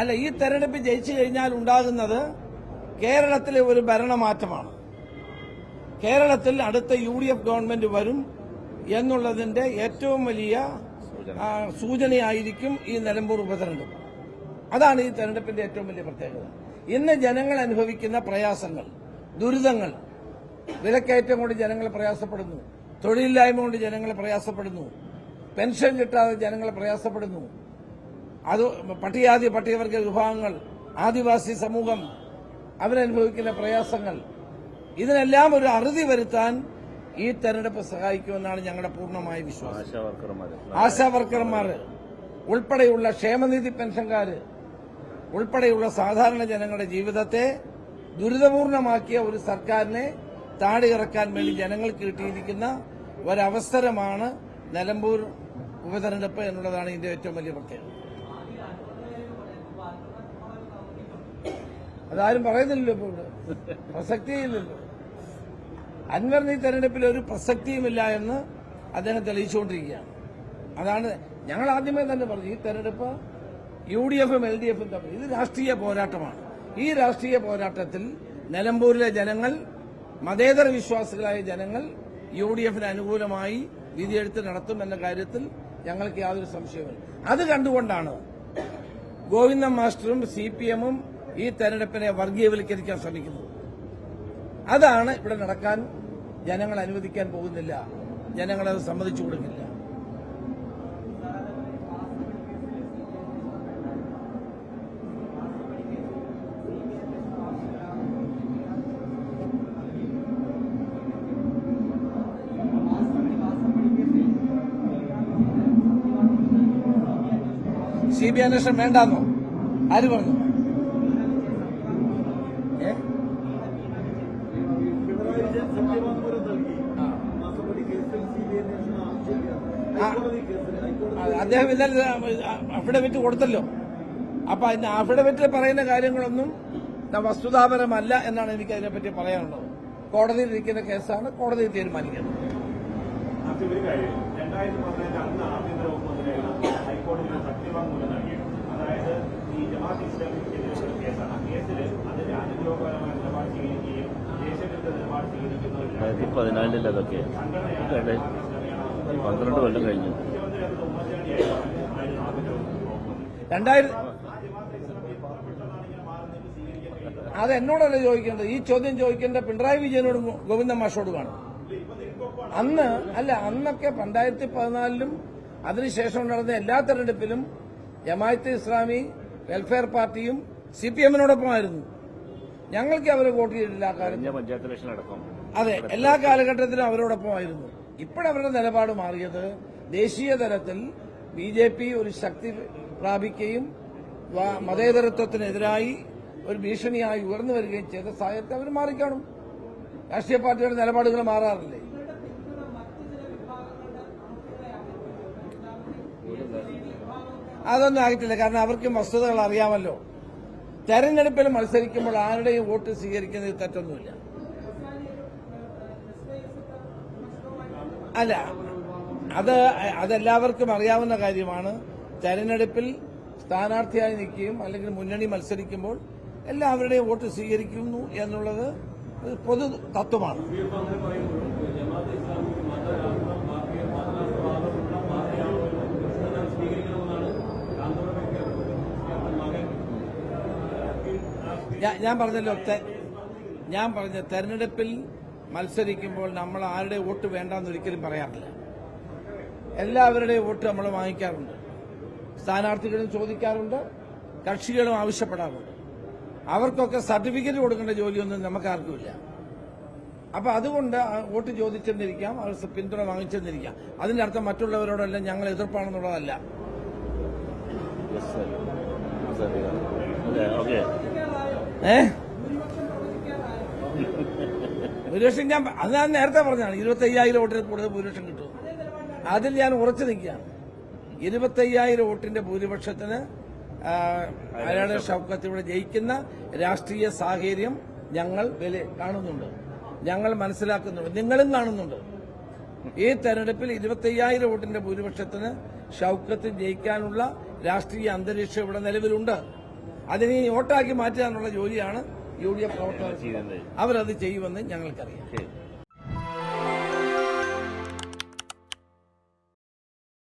അല്ല ഈ തെരഞ്ഞെടുപ്പ് ജയിച്ചു കഴിഞ്ഞാൽ ഉണ്ടാകുന്നത് കേരളത്തിലെ ഒരു ഭരണമാറ്റമാണ്. കേരളത്തിൽ അടുത്ത യു ഡി എഫ് ഗവൺമെന്റ് വരും എന്നുള്ളതിന്റെ ഏറ്റവും വലിയ സൂചനയായിരിക്കും ഈ നിലമ്പൂർ ഉപതെരഞ്ഞെടുപ്പ്. അതാണ് ഈ തെരഞ്ഞെടുപ്പിന്റെ ഏറ്റവും വലിയ പ്രത്യേകത. ഇന്ന് ജനങ്ങൾ അനുഭവിക്കുന്ന പ്രയാസങ്ങൾ ദുരിതങ്ങൾ വിലക്കയറ്റം കൊണ്ട് ജനങ്ങൾ പ്രയാസപ്പെടുന്നു തൊഴിലില്ലായ്മ കൊണ്ട് ജനങ്ങൾ പ്രയാസപ്പെടുന്നു പെൻഷൻ കിട്ടാതെ ജനങ്ങൾ പ്രയാസപ്പെടുന്നു അത് പട്ടികാതി പട്ടികവർഗ വിഭാഗങ്ങൾ ആദിവാസി സമൂഹം അവരനുഭവിക്കുന്ന പ്രയാസങ്ങൾ ഇതിനെല്ലാം ഒരു അറുതി വരുത്താൻ ഈ തെരഞ്ഞെടുപ്പ് സഹായിക്കുമെന്നാണ് ഞങ്ങളുടെ പൂർണമായ വിശ്വാസം. ആശാ വർക്കർമാർ ഉൾപ്പെടെയുള്ള ക്ഷേമനിധി പെൻഷൻകാര് ഉൾപ്പെടെയുള്ള സാധാരണ ജനങ്ങളുടെ ജീവിതത്തെ ദുരിതപൂർണമാക്കിയ ഒരു സർക്കാരിനെ താടിയിറക്കാൻ വേണ്ടി ജനങ്ങൾക്ക് കിട്ടിയിരിക്കുന്ന ഒരവസരമാണ് നിലമ്പൂർ ഉപതെരഞ്ഞെടുപ്പ് എന്നുള്ളതാണ് ഇതിന്റെ ഏറ്റവും വലിയ പ്രത്യേകത. അതാരും പറയുന്നില്ലല്ലോ ഇപ്പോൾ ഇവിടെ. പ്രസക്തിയില്ലല്ലോ. അൻവർ ഈ തെരഞ്ഞെടുപ്പിൽ ഒരു പ്രസക്തിയുമില്ല എന്ന് അദ്ദേഹം തെളിയിച്ചുകൊണ്ടിരിക്കുകയാണ്. അതാണ് ഞങ്ങൾ ആദ്യമേ തന്നെ പറഞ്ഞു ഈ തെരഞ്ഞെടുപ്പ് യു ഡി എഫും എൽ ഡി എഫും തമ്മിൽ ഇത് രാഷ്ട്രീയ പോരാട്ടമാണ്. ഈ രാഷ്ട്രീയ പോരാട്ടത്തിൽ നിലമ്പൂരിലെ ജനങ്ങൾ മതേതര വിശ്വാസികളായ ജനങ്ങൾ യു ഡി എഫിന് അനുകൂലമായി വിധിയെഴുത്ത് നടത്തുമെന്ന കാര്യത്തിൽ ഞങ്ങൾക്ക് യാതൊരു സംശയവുമില്ല. അത് കണ്ടുകൊണ്ടാണ് ഗോവിന്ദൻ മാസ്റ്ററും സി പി എമ്മും ഈ തെരഞ്ഞെടുപ്പിനെ വർഗീയവൽക്കരിക്കാൻ ശ്രമിക്കുന്നത് അതാണ് ഇവിടെ നടക്കാൻ ജനങ്ങൾ അനുവദിക്കാൻ പോകുന്നില്ല. ജനങ്ങളത് സമ്മതിച്ചു കൊടുക്കില്ല. സി ബി അന്വേഷണം വേണ്ടെന്നോ? ആര് പറഞ്ഞു ഏ പിണറായി വിജയൻ സത്യവാങ്മൂലം നൽകി മാസപ്പടി കേസിൽ സി ബി അന്വേഷണം ആവശ്യമില്ല ഹൈക്കോടതി കേസിൽ ഹൈക്കോടതി അത് അദ്ദേഹം ഇന്നലെ അഫിഡവിറ്റ് കൊടുത്തല്ലോ. അപ്പൊ അതിന്റെ അഫിഡവിറ്റിൽ പറയുന്ന കാര്യങ്ങളൊന്നും വസ്തുതാപരമല്ല എന്നാണ് എനിക്ക് അതിനെപ്പറ്റി പറയാനുള്ളത്. കോടതിയിൽ ഇരിക്കുന്ന കേസാണ് കോടതി തീരുമാനിക്കുന്നത്. അതായത് ഈ ജമാഅത്ത് കേസാണ്. ആ കേസിൽ നിലപാട് സ്വീകരിക്കുകയും ദേശവിരുദ്ധ നിലപാട് രണ്ടായി- പന്ത്രണ്ട് കൊല്ലം കഴിഞ്ഞു. അത് രണ്ടായിരത്തി എന്നോടല്ല ചോദിക്കേണ്ടത്? ഈ ചോദ്യം ചോദിക്കേണ്ട പിണറായി വിജയനോടും ഗോവിന്ദ മാഷോട് കാണും. അന്ന് അല്ല അന്നൊക്കെ രണ്ടായിരത്തി പതിനാലിലും അതിനുശേഷം നടന്ന എല്ലാ തെരഞ്ഞെടുപ്പിലും ജമായത്ത് ഇസ്ലാമി വെൽഫെയർ പാർട്ടിയും സി പി എമ്മിനോടൊപ്പമായിരുന്നു. ഞങ്ങൾക്ക് അവരെ വോട്ട് ചെയ്തിട്ടില്ല അതെ എല്ലാ കാലഘട്ടത്തിലും അവരോടൊപ്പമായിരുന്നു. ഇപ്പോഴവരുടെ നിലപാട് മാറിയത് ദേശീയ തലത്തിൽ ബി ജെ പി ഒരു ശക്തി പ്രാപിക്കുകയും മതേതരത്വത്തിനെതിരായി ഒരു ഭീഷണിയായി ഉയർന്നു വരികയും ചെയ്ത സാഹചര്യത്തെ അവർ മാറിക്കാണും. രാഷ്ട്രീയ പാർട്ടിയുടെ നിലപാടുകൾ മാറാറില്ലേ? അതൊന്നും ആയിട്ടില്ല. കാരണം അവർക്കും വസ്തുതകൾ അറിയാമല്ലോ. തെരഞ്ഞെടുപ്പിൽ മത്സരിക്കുമ്പോൾ ആരുടെയും വോട്ട് സ്വീകരിക്കുന്നതിൽ തെറ്റൊന്നുമില്ല. അല്ല അത് അതെല്ലാവർക്കും അറിയാവുന്ന കാര്യമാണ്. തെരഞ്ഞെടുപ്പിൽ സ്ഥാനാർത്ഥിയായി നിൽക്കുകയും അല്ലെങ്കിൽ മുന്നണി മത്സരിക്കുമ്പോൾ എല്ലാവരുടെയും വോട്ട് സ്വീകരിക്കുന്നു എന്നുള്ളത് പൊതു തത്വമാണ്. ഞാൻ പറഞ്ഞല്ലോ ഞാൻ പറഞ്ഞ തെരഞ്ഞെടുപ്പിൽ മത്സരിക്കുമ്പോൾ നമ്മൾ ആരുടെ വോട്ട് വേണ്ടെന്ന് ഒരിക്കലും പറയാറില്ല. എല്ലാവരുടെയും വോട്ട് നമ്മൾ വാങ്ങിക്കാറുണ്ട്. സ്ഥാനാർത്ഥികളും ചോദിക്കാറുണ്ട് കക്ഷികളും ആവശ്യപ്പെടാറുണ്ട്. അവർക്കൊക്കെ സർട്ടിഫിക്കറ്റ് കൊടുക്കേണ്ട ജോലിയൊന്നും നമുക്കാർക്കുമില്ല. അപ്പൊ അതുകൊണ്ട് വോട്ട് ചോദിച്ചെന്നിരിക്കാം അവർ പിന്തുണ വാങ്ങിച്ചെന്നിരിക്കാം. അതിന്റെ അർത്ഥം മറ്റുള്ളവരോടെല്ലാം ഞങ്ങൾ എതിർപ്പാണെന്നുള്ളതല്ല. ഏ? ഭൂരിപക്ഷം ഞാൻ അത് ഞാൻ നേരത്തെ പറഞ്ഞതാണ്. ഇരുപത്തി അയ്യായിരം വോട്ടിൽ കൂടുതൽ ഭൂരിപക്ഷം കിട്ടും അതിൽ ഞാൻ ഉറച്ചു നിൽക്കുകയാണ്. ഇരുപത്തയ്യായിരം വോട്ടിന്റെ ഭൂരിപക്ഷത്തിന് അയാളുടെ ഷൗക്കത്ത് ജയിക്കുന്ന രാഷ്ട്രീയ സാഹചര്യം ഞങ്ങൾ കാണുന്നുണ്ട്. ഞങ്ങൾ മനസ്സിലാക്കുന്നുണ്ട്. നിങ്ങളും കാണുന്നുണ്ട്. ഈ തെരഞ്ഞെടുപ്പിൽ ഇരുപത്തയ്യായിരം വോട്ടിന്റെ ഭൂരിപക്ഷത്തിന് ഷൗക്കത്ത് ജയിക്കാനുള്ള രാഷ്ട്രീയ അന്തരീക്ഷം ഇവിടെ നിലവിലുണ്ട്. അതിനെ വോട്ടാക്കി മാറ്റാനുള്ള ജോലിയാണ് യു ഡി എഫ് പ്രവർത്തകർ. ചെയ്യുന്നത്. അവരത് ചെയ്യുമെന്ന് ഞങ്ങൾക്കറിയാം.